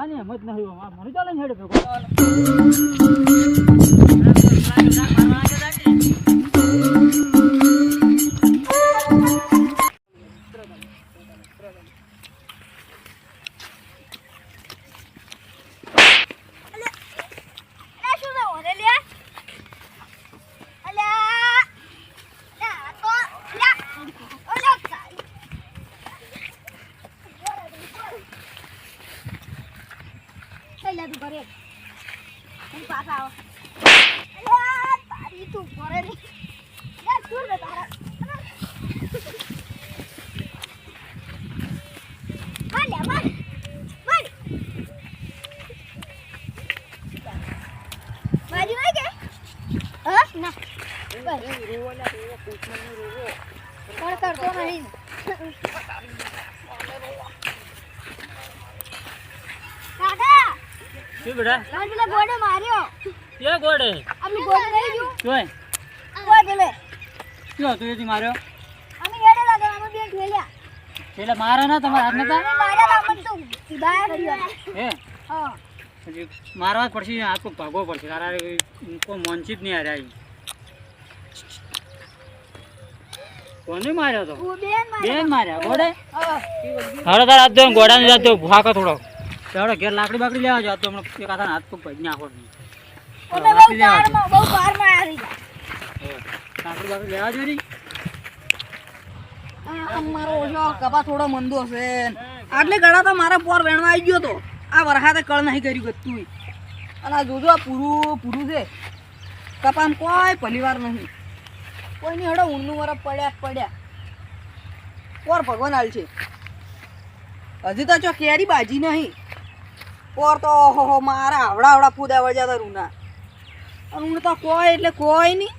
આની એમ જ નહીં મને ચાલે હેડે ભેગો અલ્યા શું થયું અરે લ્યા અલ્યા લ્યા આ તો લ્યા ઓલો તારી અલ્યા તું ઘરે હું પાછા આવો અલ્યા તારી તું ઘરે રે લ્યા શું રે તારા માર લ્યા માર માર મારી હોય કે હા ના પણ કરતો નહીં કાકા શું બેટા? પેલા ગોડે માર્યો. કે ગોડે આમની ગોડે લઈ ગયો. જોય કોઈ પેલે શું તું એથી માર્યો? અમે હેડે લાગે અમે બે ખેલ્યા એટલે મારા ના તમારા હાથ નતા મારા માર્યા તો સીધા હે? હા. મારવા જ પડશે આખો ભાગો ભાગવો પડશે તારા કોઈ મોનથી જ નહીં હાર્યા ઈ. કોને માર્યો તો? બેન માર્યા. ગોડે હા. હવે તારા ગોડા ને જાતો ભાકો થોડો ચાલો ઘેર લાકડી બાકડી લેવા જાવ તો હમણાં એક હાથ પગ ભાઈ નાખો લાકડી બાકડી લેવા જો મારો ઓછો કપા થોડો મંદો છે. આટલે ગળા તો મારા પોર વેણવા આવી ગયો તો. આ વરસાદે કળ નહીં કર્યું ગતું અને આ જોજો આ પૂરું પૂરું છે. કપામાં કોઈ પલીવાર નહીં. કોઈની હડો ઊંડનું વરફ પડ્યા પડ્યા. પોર ભગવાન હાલ છે. હજી તો ચો કેરી બાજી નહીં. પોર તો ઓહો હો મારા આવડા આવડા ફૂદા વળ્યા હતા રૂના. અને તો કોઈ એટલે કોઈ નહીં.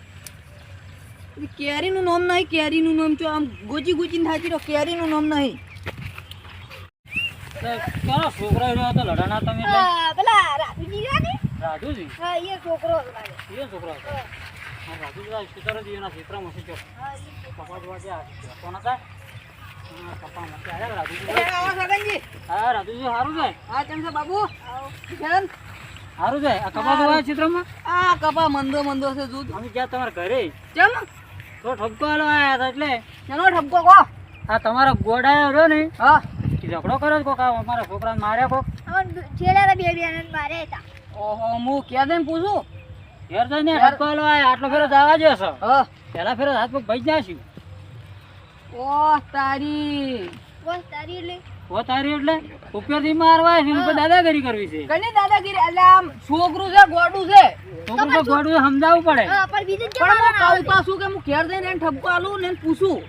કેરીનું નામ નહીં કેરીનું નામ છો આમ ગોચી ગુજીને થાકી રહ્યો કેરીનું નામ નહીં. છોકરો હતો લડાના તમે પેલા રાજુજી ને? રાજુજી? હા એ છોકરો એ છોકરો રાજુજી સીતારાજી એના ક્ષેત્રમાં છે ચો હા, જોવા ગયા કોણ હતા? તમારા ઘરે ચમ તો ઠપકો હાલો આયા હતા એટલે એનો ઠપકો કો આ તમારા ગોડા રહ્યો ને હા ઝઘડો કર્યો છે કોક અમારા છોકરા માર્યા કોક ઓહો હું ક્યાં જઈને પૂછું ઘેર જઈને ઠપકો આટલો ફેરો જવા જશો હા. પેલા ફેરો હાથ પગ ભાઈ નાખ્યું ઓ તારી. એટલે ઓ તારી એટલે ઉપરથી મારવા છે ઉપર દાદાગીરી કરવી છે? કની દાદાગીરી એટલે આમ છોકરું છે ગોડું છે. છોકરું તો ગોડું સમજાવવું પડે. પણ બીજું જ પણ હું કહું તો કે હું ઘેર જઈને એને ઠપકો આલું ને પૂછું.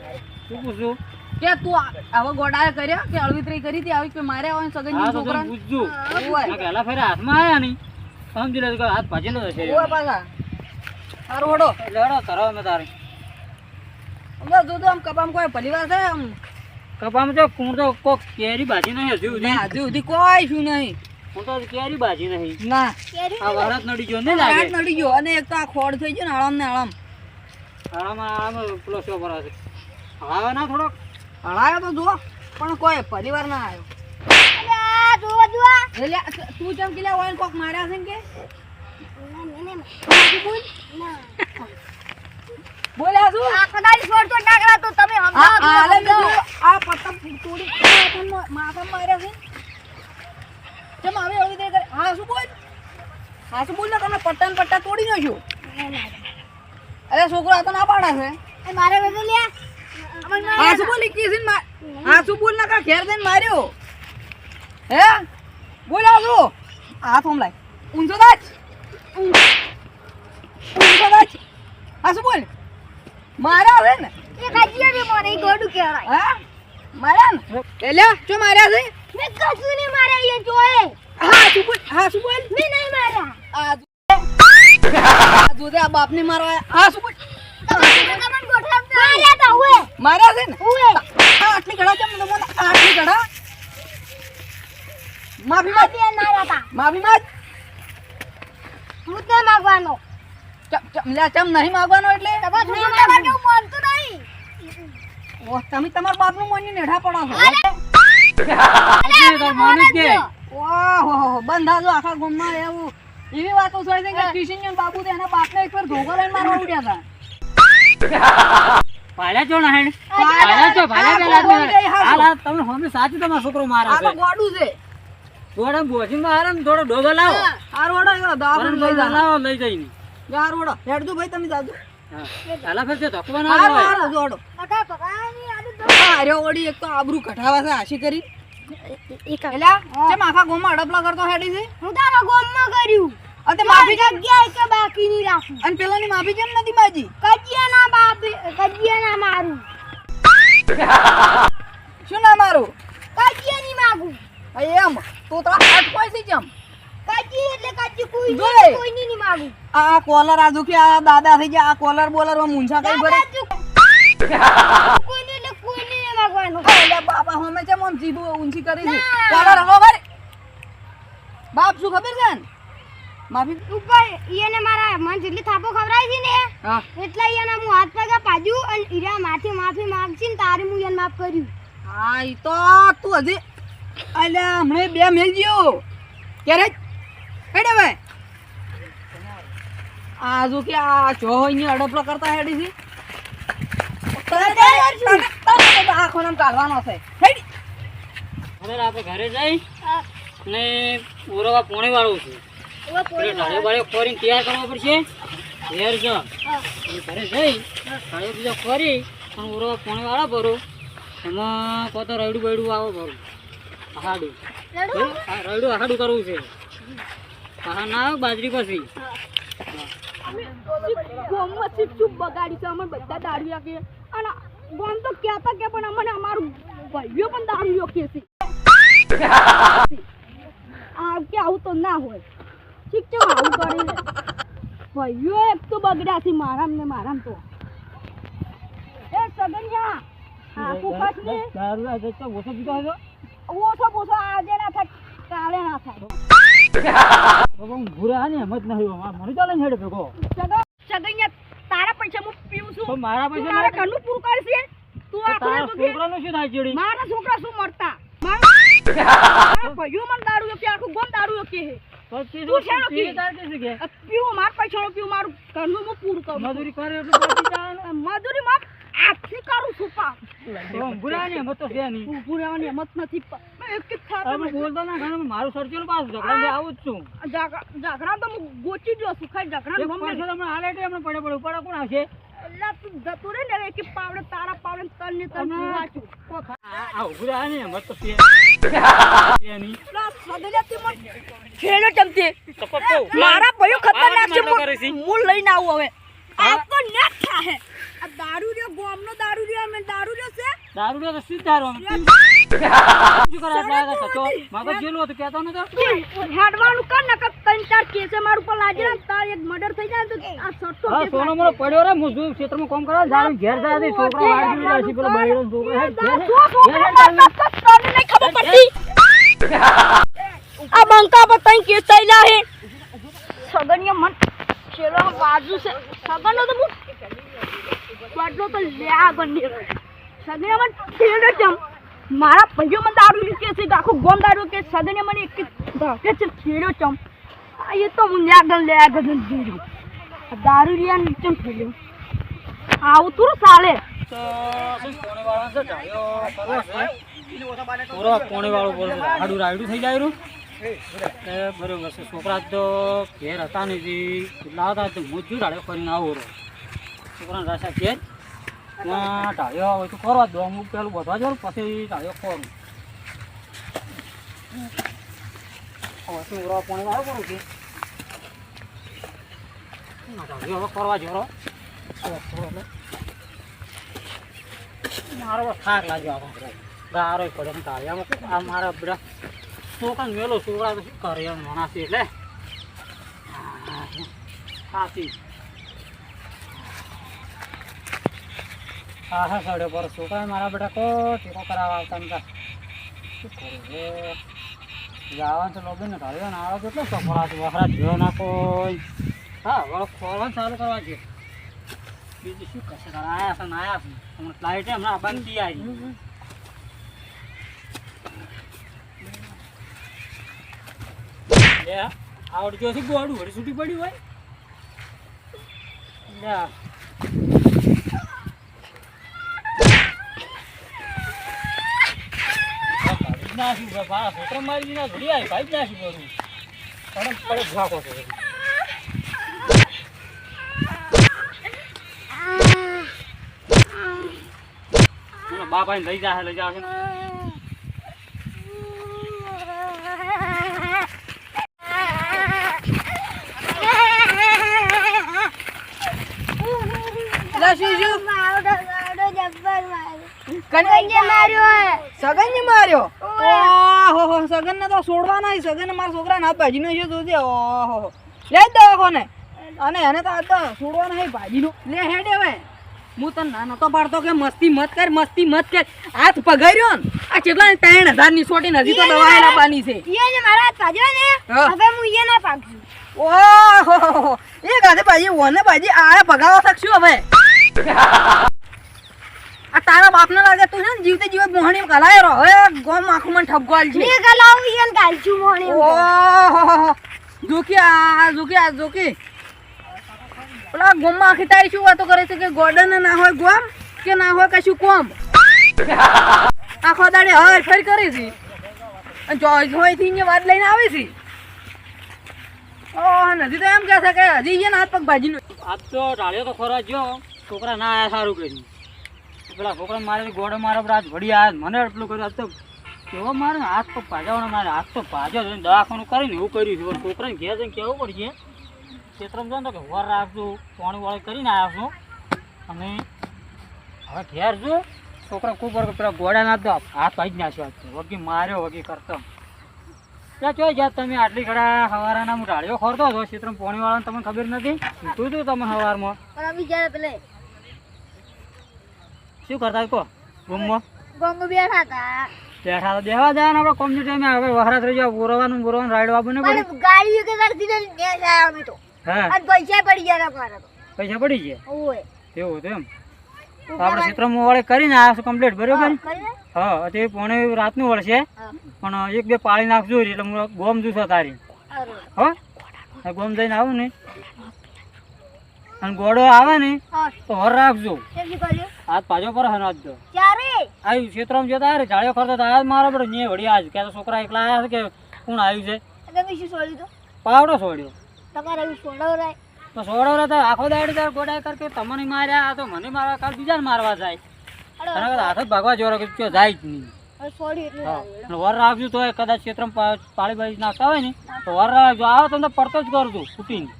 શું પૂછું? કે તું આવા ગોડાએ કર્યા કે અળવિતરી કરી હતી આવી કે મારે હોય હા સગનજી તો છોકરા પૂછજો પહેલા ફેરા હાથમાં આયા નહીં. સમજી લે હાથ ભાજેલો હશે. ઓય પાછા. સારું હડો એટલે કરો અમે તારે. અંદર જોજો આમ કપામ કોઈ ભલીવાર છે આમ? કપામાં તો કુણ તો કોક કેરી ભાજી નહીં હજુ સુધી. હજુ સુધી કોઈ શું નહીં. હું તો કેરી ભાજી નહીં. ના. કેરી આ વરસ નડી ગયો ને લાગે? નડી ગયો અને એક તો આ ખોડ થઈ ગયો ને આળમ ને આળમ. આમાં આમાં પેલો શો પર ના થોડોક હળાયો તો જો પણ કોઈ પરિવાર ના આવ્યો. અલ્યા, જોવા જોવા. એટલે તું- તું ચમ હોય કોક માર્યા છે ને કે? ના, ના, ના. બોલ. ના. બોલ્યા શું? આ કદાચ છોડતો ના કરા તો તમે આ સમજાવો પત્તા તોડી માર્યા છે ચમ હવે એવી રીતે કરે? હા શું બોલ? હા શું બોલ ને? તમે પટ્ટા પટ્ટા તોડી નાખ્યો. અરે છોકરો આ તો ના પાડા છે. મારે બધું લ્યા. હા શું બોલ હા શું બોલ ના? ઘેર જઈને માર્યો? હે? બોલ આ શું? હાથ ઓમ લાય ઊંચો દાચ. ઊંચો દાચ. હા શું બોલ? માર્યા છે ને. એ કાઢી દે મને ગોડું કહેવાય. હા? માર્યા ને? એટલે? શું માર્યા છે? મેં કશું નહીં મારે એ જોયે. હા શું બોલ. હા શું બોલ? મેં નહીં માર્યા આ આ જોજે આ બાપને મારવા હા શું બોલ? તમે તમને ગોઠવતા માર્યા તા હુએ માર્યા છે ને? હુએ આટલી ઘડા કેમ તમને બોલે? આટલી ઘડા? માફી માંગ. માર્યા માફી માંગ. હું તે માંગવાનો. લે ચમ નહીં માગવાનો એટલે? માનતું નહીં? ઓહ, તમે તમારા બાપનું મોની નેઢા પડો છો. હજી તાર માણસ કે ઓહો બંધ આખા ગામમાં એવું એવી વાતો થાય છે કે કિશનચંદ બાપુ તો એના બાપને એક વાર ધોકો લઈને મારવા ઉડ્યા હતા. પાડ્યા છો ને પાડ્યા પાડ્યા છો પાડ્યા પેલા કોઈ કઈ હાચું. હાલ હાલ તમે હમે સાચું તમારો છોકરો મારે આ છે ગોડું છે. થોડા બોજી મારે થોડો ડોગો લાવો. વડો એવો લઈ લાવો લઈ જઈને હારું ઓડો હેડજો ભાઈ તમે જાજો. હા. ફરજો ફેર ના હારું હોય. હારું જોડો કાકા પપ્પાની આદત આ રહ્યો એક તો આબરૂ કઢાવા છે આશી કરી. એલા ચેમ માફા ગામમાં અડપલા કરતો હેડી છે? હું તારા ગોમમાં કર્યું. અને માફી કેમ ગયા કે બાકી ની રાખું. અને પેલાની માફી કેમ નથી બાજી? કજિયા ના બાપ કજિયા ના મારું. શું ના મારું? કજિયા ની માગું એમ. તો તો અટકોય છે કેમ? કજી એટલે કજી કોઈ જોઈ. કોઈ ની માગું. આ કોલર આ દુખી આ દાદા થઈ ગયા આ કોલર બોલરમાં મૂંછા કઈ ભરે? કોઈ એટલે કોઈ ની માગવાનું. એટલે બાપા હમે છે મમ જીભ ઊંચી કરી છે. કોલર હલો કરે બાપ શું ખબર છે ને? માફી. ઉપર ઈને મારા મન જેટલી થાપો ખવડાવી છે ને એટલે હું હાથ પગે પાડ્યું અને ઈરા માથી માફી ને તારે હું એને માફ કર્યું. હા ઈ તો તું હજી અલ્યા હમણે બે મેલ ગયો. ક્યારે? હેડે ભાઈ. આ જો કે આ ચો ની અડપલો કરતા હેડી છે. આખો નામ કાઢવાનો છે. હેડી. હવે આપણે ઘરે જઈ ને ઓરવા પોણે વાળું છું પોણી ઢાળે બાળે ખોરીને તૈયાર કરવો પડશે. ઘેર જ. ઘરે જઈ ઢાળે બીજા ખોરી અને ઓરવા પોણે વાળા ભરો. એમાં કોતો રડું બૈડું આવો ભરું. આહાડું લડું? હા, રડું આહાડું કરવું છે. આહા ના બાજરી પછી. ગોમમાં ચીપચૂપ બગાડી છે અમે બધા દારૂ કે અને ગોમ તો કહેતા કે પણ અમને અમારું ભાઈઓ પણ દારૂ કે છે. આ કે આવું તો ના હોય. ઠીક છે આવું કરે ભાઈઓ એક તો બગડ્યા છે મારામ ને મારામ તો. એ સગનિયા આ કુપાસ ને. દારૂ આ જતો ઓછો પીતો હતો ઓછો ઓછો આજે ના થાય કાલે ના થાય. હું ભૂરા ને જ નહીં હોય. મને ચાલે ને હેડે ભેગો. સગનિયા તારા પૈસા હું પીવું છું. તો મારા પૈસા મારા ઘરનું પૂરું કરશે? તું આખરે તો કે છોકરાનું શું થાય ચીડી? મારા છોકરા શું મરતા? મારા ભાઈઓ મને દારૂ કે આખું ગોમ દારૂ કે હે તો શેનો કી? તાર કે છે કે? આ માર પૈસાનો પીવું મારું ઘરનું હું પૂરું કરું. મજૂરી કરે એટલે ને. મજૂરી માં આખી કરું છું પા તો ભૂરા ને એમ જ તો છે નહીં. નથી. જ થાતો તમે બોલતો ના ઘણા મારું સરચેલું પાછું ઝઘડા આવું જ છું. જાગરા તો હું ગોચી જો છું ખાઈ જાગરા એક પાછળ હમણાં હાલ એટલે પડે પડે ઉપાડો કોણ આવશે? અલ્લા તું જતું રે ને કે પાવડે તારા પાવડે તલ ને તલ વાંચું આ આ ને એમ તો છે છે ખેલો ચમચે મારા ભાઈઓ ખતરનાક છે છે. હું લઈને આવું હવે. હા? આ તો નેટ આ દારૂ રહ્યો ગોમનો દારૂ રે અમે દારૂ રે છે. દારૂ રે તો દારૂ આમ? શું કરે આટલા આગળ થતો? માગો જેલું હતું કહેતો તો હેડવાનું કર ને ત્રણ ચાર કેસે માર ઉપર લાગે ને તાર એક મર્ડર થઈ જાય ને તો આ સટ્ટો હા, સોનો મોનો પડ્યો રે, હું જોઉં ક્ષેત્રમાં કામ કરવા જાઉં, ઘેર જાય છે, છોકરો વાળી દીધો છે, પેલો બૈરો છોકરો. હે તને નહીં ખબર પડતી. આ બંકા પર તઈ કેસ થયેલા હે. સગનિયા મન છેલ્લો બાજુ છે. સગનનો તો હું બાટલો તો લ્યા બની સગનિયા મન છેલ્લો ચમ મારા ભાઈઓ મને દારૂ લીધે છે આખું ગોમ દારૂ કે સગને મને એક ધકે છે છેલ્લો ચમ આ એ તો હું લ્યા ગન લ્યા ગન દીધું દારૂ લિયા નીચે ફેલ્યો આવું તું સાલે. પૂરો પોણીવાળો બોલ. આડું રાયડું થઈ જાય બરોબર છે. છોકરા તો ઘેર હતા નથી લાવતા તો હું ઢાળ્યો કરીને આવો રહ્યો. છોકરાને રાશા ઘેર ત્યાં ઢાળ્યો હોય તો કરવા દો, અમુક પેલું બધવા જો પછી ઢાળ્યો ખોરું. હવે પોણી કરું છું ઢાળ્યો, હવે કરવા જોરો મારો થાક લાગ્યો આપણો ગારો પડે ઢાળિયામાં મારા બધા છોકરાને વેલો છોકરા તો શું કરે એમ મણાસી એટલે સાચી હા હા સડે પર છોકરા મારા બેટા કો ટેકો કરાવવા આવતા નતા શું કરું જવાનું છે લોબી ને ઢાળ્યો આવે કેટલો સફળા છે વખરા જોયો ના કોઈ હા હવે ખોલવાનું ચાલુ કરવા છે બીજું શું કરશે આયા છે ને આયા હમણાં ફ્લાઇટે હમણાં બંધ આવી લે આવડજો છે ગોળું વળી છૂટી પડ્યું હોય ભાઈ નાખ્યું છોકરા મારી ઘડી આવી, ભાઈ જ નાખ્યું બધું. પડે કડક ઝાંકો છે. બાપા લઈ જાય લઈ જાય એટલે શું શું સગન માર્યો? ઓહો સગન ને તો સગન મારા છોકરા ના ભાજી નો છે જોજે ઓહો લે જ દવાખોને. અને એને તો આ તો છોડવા નહીં લે હેડ હવે. હું તને ના નતો પાડતો કે મસ્તી મત કર મસ્તી મત કર. હાથ પગાર્યો ને. આ કેટલા ત્રણ હજારની છોટી નથી તો દવા લાવવાની છે. હા. ઓહો એ ગાધે ભાજી ઓને ભાજી આ પગાવા શકશું હવે. આ તારા બાપને લાગે તું છે ને જીવતે જીવે મોહણી કલાય રહો હવે ગોમ આખું મને ઠપગવાલ છે. ઓહો. જોકી આ જોકી આ જોકી પેલા ગોમમાં આખી તારી શું વાતો કરે છે કે ગોડન ના હોય ગોમ કે ના હોય કશું કોમ? આખો દાડે હર ફેર કરી છે અને ચોઈસ હોયથી વાત લઈને આવી છે ઓહ નથી તો એમ કહે છે કે હજી એના હાથ પગ ભાજી આજ તો ઢાળ્યો તો ખોરા જો. છોકરા ના આયા સારું કર્યું પેલા છોકરા મારે ગોળો મારો આજ વળી આયા મને એટલું કર્યું, આજ તો કેવો મારે હાથ તો ભાજવાનો મારે હાથ તો છે. દવાખાનું કરીને એવું કર્યું છે. છોકરાને ઘેર જઈને કહેવું પડશે? ક્ષેત્રમાં જો ને તો કે વર રાખજો પાણી વાળી કરીને આવ્યા છું. અને હવે ઘેર છું છોકરા ખૂબ વર્ગ પેલા ગોળા ના દો. હાથ ભાજી નાખ્યો આજ. વગી માર્યો, વગી કરતો. ત્યાં ચોઈ તમે આટલી ઘડા સવારના હું ઢાળ્યો ખોરતો હતો ક્ષેત્રમાં પાણી વાળાને તમને ખબર નથી? તું તું તમે સવારમાં શું કરતા કહો રૂમમાં બેઠા તો બેહવા જાય ને આપણે કોમની ટાઈમે હવે વહરાત રહી જાવ બોરવાનું બોરવાનું રાઈડ બાબુ ને ગાડી કે કરતી અમે તો. હા. અને પૈસા પડી ગયા મારા તો પૈસા પડી ગયા? ઓય. એવું હતું એમ? આપણે ક્ષેત્રમાં વાળે કરીને આવ્યા છું કમ્પ્લીટ બરોબર હા તે પોણે રાતનું વળશે. પણ એક બે પાળી નાખજો એટલે હું ગોમ જુસો તારી. હા? હો ગોમ જઈને આવું ને. અને ગોળો આવે ને તો હર રાખજો. હાથ પાછો પર હનાજો ક્યારે? આવ્યું ક્ષેત્રમાં જતા રે જાળ્યો કરતો તો આજ મારો પડે ને વળી આજ કે તો છોકરા એકલા આયા છે કે કોણ આવ્યું છે? તમે શું છોડ્યું તો પાવડો છોડ્યો. તમારે એવું છોડાવરાય તો છોડો તો આખો દાડી તાર ગોડાય કર કે તમને માર્યા આ તો મને મારવા કાલ બીજાને મારવા જાય. કદાચ હાથ જ ભાગવા જોરો કે ચો જાય જ નહીં. અને વર રાખજો તો કદાચ ક્ષેત્રમાં પા- પાળી બાળી નાખતા હોય ને તો વર રાખજો. આવો તમને પડતો જ કરજો ફૂટીને.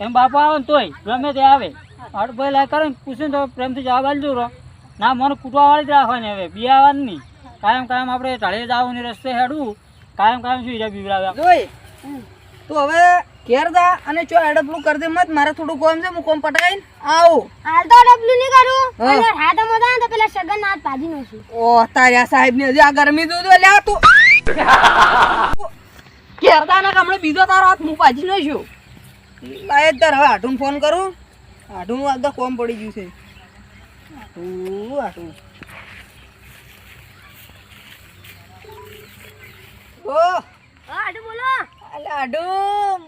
એમ બાપા આવે ને તોય ગમે તે આવે. હાડ ભાઈ લાય કરે ને પૂછે ને તો પ્રેમથી જવાબ આલજો રહો ના મને કૂટવાવાળી જ રાખવાની હવે બિયાવાની નહીં કાયમ કાયમ આપણે ઢાળે જવું ને રસ્તે હેડવું. કાયમ કાયમ શું હીરા બીવડાવ્યા? જોઈ તું હવે ઘેર જા અને ચો એડબલું કરી દે મત મારે થોડું કોમ છે હું કોમ પટાઈને આવું. હાલ તો ડબલું નહીં કરું. હા. અને હાથ મોટા તો પેલા સગન હાથ પાડી છું ઓ તાર્યા સાહેબ ને હજી આ ગરમી દૂધ લે તું. ઘેરતા ના હમણાં બીજો તારો હાથ હું પાજી નાખ્યો લાય તાર હવે આટું ફોન કરું. આટું આ તો કોમ પડી ગયું છે. આટું આટું. ઓ! આડું બોલો. અલે આડુ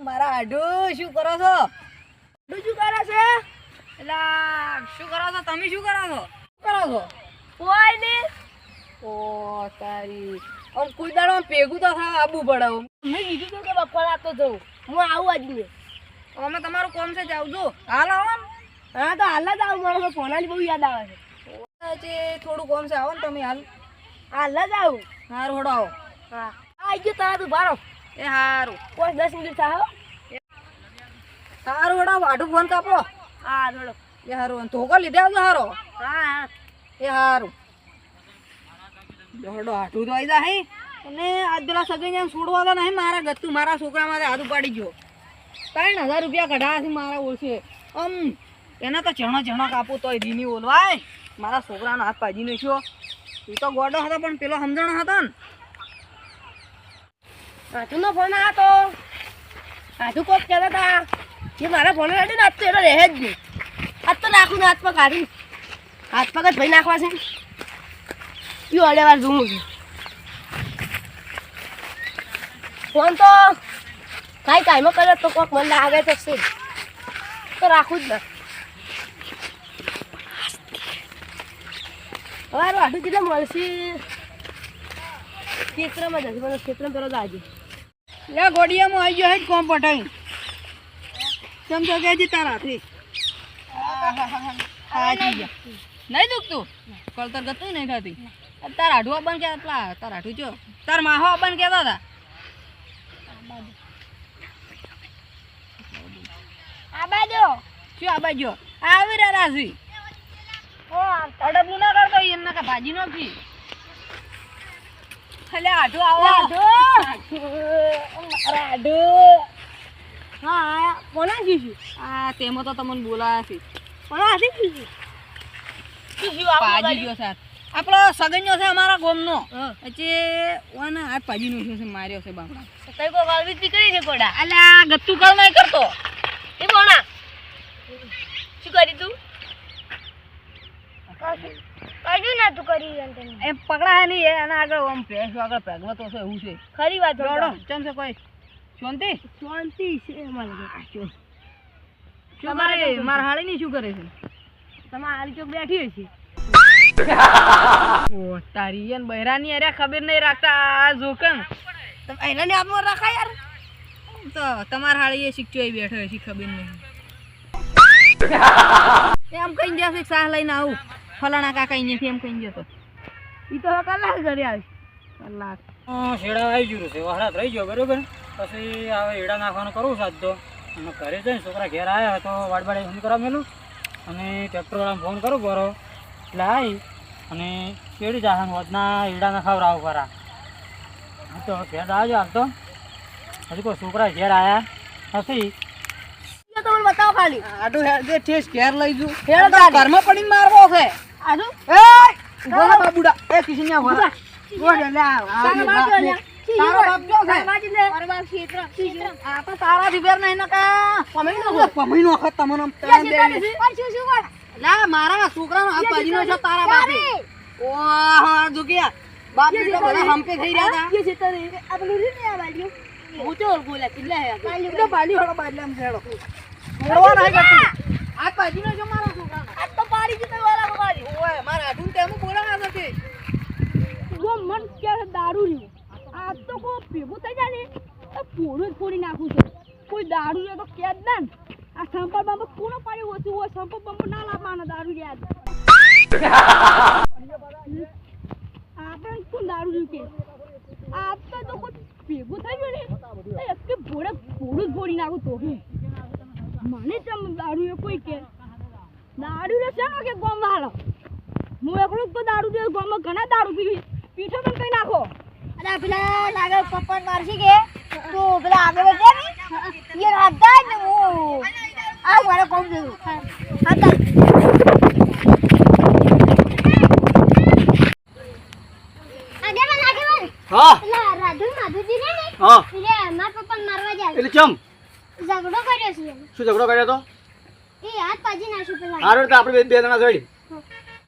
મારા આડુ શું કરો છો? આડું શું કરે છે? એલા શું કરો છો? તમે શું કરો છો? શું કરો છો? કોઈ નહીં. ઓ તારી. આમ કોઈ દાડો ભેગું તો થાય આબુ પડે મેં કીધું તું કે બપોર તો જવું હું આવું આજે અમે તમારું કોમ છે જાવજો હાલ આવો. હા તો હાલ જ આવું. મારો ફોનાની બહુ યાદ આવે છે. જે થોડું કોમ છે. આવો ને તમે હાલ. હાલ જ આવું. હારું હોડો આવો. હા. આવી ગયો તારા તું બારો એ હારું. કોઈ દસ મિનિટ થાય સારું હોડો આટું ફોન કાપો. હા થોડો એ હારું ધોકો લીધે આવજો હારો. હા એ હારું. હોડો આટું તો આવી જાય અને આજ પેલા સગી જેમ છોડવા તો નહીં મારા ગત્તુ મારા છોકરા મારે હાથ ઉપાડી ગયો. ત્રણ હજાર રૂપિયા કઢાયા છે મારા ઓછે આમ એના તો ચણા ચણા કાપો તોય ધીની ઓલવાય મારા છોકરાનો હાથ પાજી નાખ્યો. એ તો ગોડો હતો, પણ પેલો સમજણો હતો ને. હાથુનો ફોન હતો હાથું કોક કહેતા હતા જે મારા ફોન કાઢી ને આજ તો એનો રહે જ નહીં. આજ તો નાખું ને હાથમાં કાઢી હાથ પગ જ ભાઈ નાખવા છે. કયું અડે વાર જોઉં છું ફોન તો કાંઈ કાંઈમાં કરે તો કોક મને લાગે તો છે. તો રાખું જ ના. હવે વાઢું કેટલા મળશે. ખેતરમાં જશે મને ખેતરમાં પેલો જાજે લે ગોડિયામાં આવી ગયો હે કોમ પટાઈ કેમ તો કે તારાથી નહીં દુખતું? કળતર ગતું નહીં થતી તાર આઢું બંધ કે પેલા તાર આઢું જો. તાર માહો બંધ કહેતા હતા. આ બાજુ શું આ બાજુ આવી રહ્યા રાશી અડબનું ના કરતો એમને કે ભાજી નો કી એટલે આઢું આવો. રાડો હા કોના જીશું આ તેમાં તો તમને બોલાયા છે. કોના હાથે જીશું પાજી ગયો સાહેબ. આપણો સગન્યો છે અમારા ગોમનો. પછી ઓને હાથ પાજી નો છે માર્યો છે બાપડા. કઈ કો વાલવી નીકળી છે કોડા અલ્યા ગતું ગત્તુ કળ નહીં કરતો. એ કોણા શું કરી તું? કશું ના તું કરી એ પકડાય નહીં એના આગળ આમ ભેંસ આગળ ભેગવો છે એવું છે? ખરી વાત દોડો ચમ છે કોઈ? શાંતિ? શાંતિ છે મને શું? કરે? મારા હાળીની શું કરે છે? તમારે આરી ચોક બેઠી હશે? ઓ તારી એન બૈરાની અરે ખબર નહીં રાખતા આ જોકમ તમે એનાને આપમાં રખાય યાર. તો તમારા હાળી એ શીખચો એ બેઠો છે ખબર નહીં. એમ કઈ જશે સાહ લઈને આવું. ફલાણા કાકા અહીંયાથી એમ કહીને જતો એ તો હવે કલાક ઘરે આવી કલાક. શેડા આવી ગયું છે. વહરાત રહી ગયો બરોબર. પછી હવે હેડા નાખવાનું કરવું સાજ તો. અને ઘરે જઈને છોકરા ઘેર આવ્યા તો વાડબાડે ફોન કરવા મેલું. અને ટ્રેક્ટરવાળાને ફોન કરું બરો એટલે આવી અને કેડી જાહન વધના એડા ના ખવડાવ કરા હા તો ઘેર આવજો હાલ તો. હજી કોઈ છોકરા ઘેર આવ્યા નથી. તો બતાવો ખાલી. આટલું ઠેસ ઘેર લઈ જુ હેડ. ઘરમાં પડીને મારવો છે. આજો. એ બોલા બાબુડા. એ કિશન્યા બોલા બોલ લે આ તારા બાપ જો જો છે. જ. મારા બાપ ક્ષેત્ર, ક્ષેત્ર. આ તો તારા જીગર નહીં ને કા તમને શું શું કર? ના મારા છોકરાનો હાથ બાજીનો છે તારા બાપે. ઓહ જુગિયા બાપ ને બધા થઈ રહ્યા હતા. આ પેલું ને આ. હું તો ઓળખું લે, કેટલા હે આ? એ તો બાલી ખેડો ખેડવા નહીં કરતું હાથ બાજીનો છે મારા છોકરાનો આ તો પાડી દીધો વાલા મારી. ઓય મારા જો મન ક્યારે દારૂ રહ્યું આ તો કોઈ ભેગું થઈ જાય ને, તો પૂરું જ ફોડી નાખું છું. કોઈ દારૂ રહ્યો તો કે ના આ સંપલ બંપ કોનો પાડ્યું ઓછું હોય? બંપ ના લાવવાના દારૂ રહ્યા આપણે કોણ દારૂ રહ્યું કે? આ તો કોઈ ભેગું થઈ ગયું ને એક ભોળે ભોળું જ ફોડી નાખું તો મને ચમ દારૂ કોઈ કે? દારૂ છે કે ગોમ વાળો? હું એકલો તો દારૂ પીવું ગામમાં ઘણા દારૂ પીવી પીઠો પણ કઈ નાખો. અને પેલા લાગે પપ્પા મારસી કે? તો પેલા આગળ વધે ને. હતા જ ને હું આ મારે કોમ જોયું હતા હા. રાધુ માધુજી ને ને હા. એટલે મારા પપ્પાને મારવા જાય. એટલે ચમ ઝઘડો કર્યો છે શું ઝઘડો કર્યો તો? એ હાથ પાજી નાખ્યું પેલા. હારો આપણે બે જણા જોડી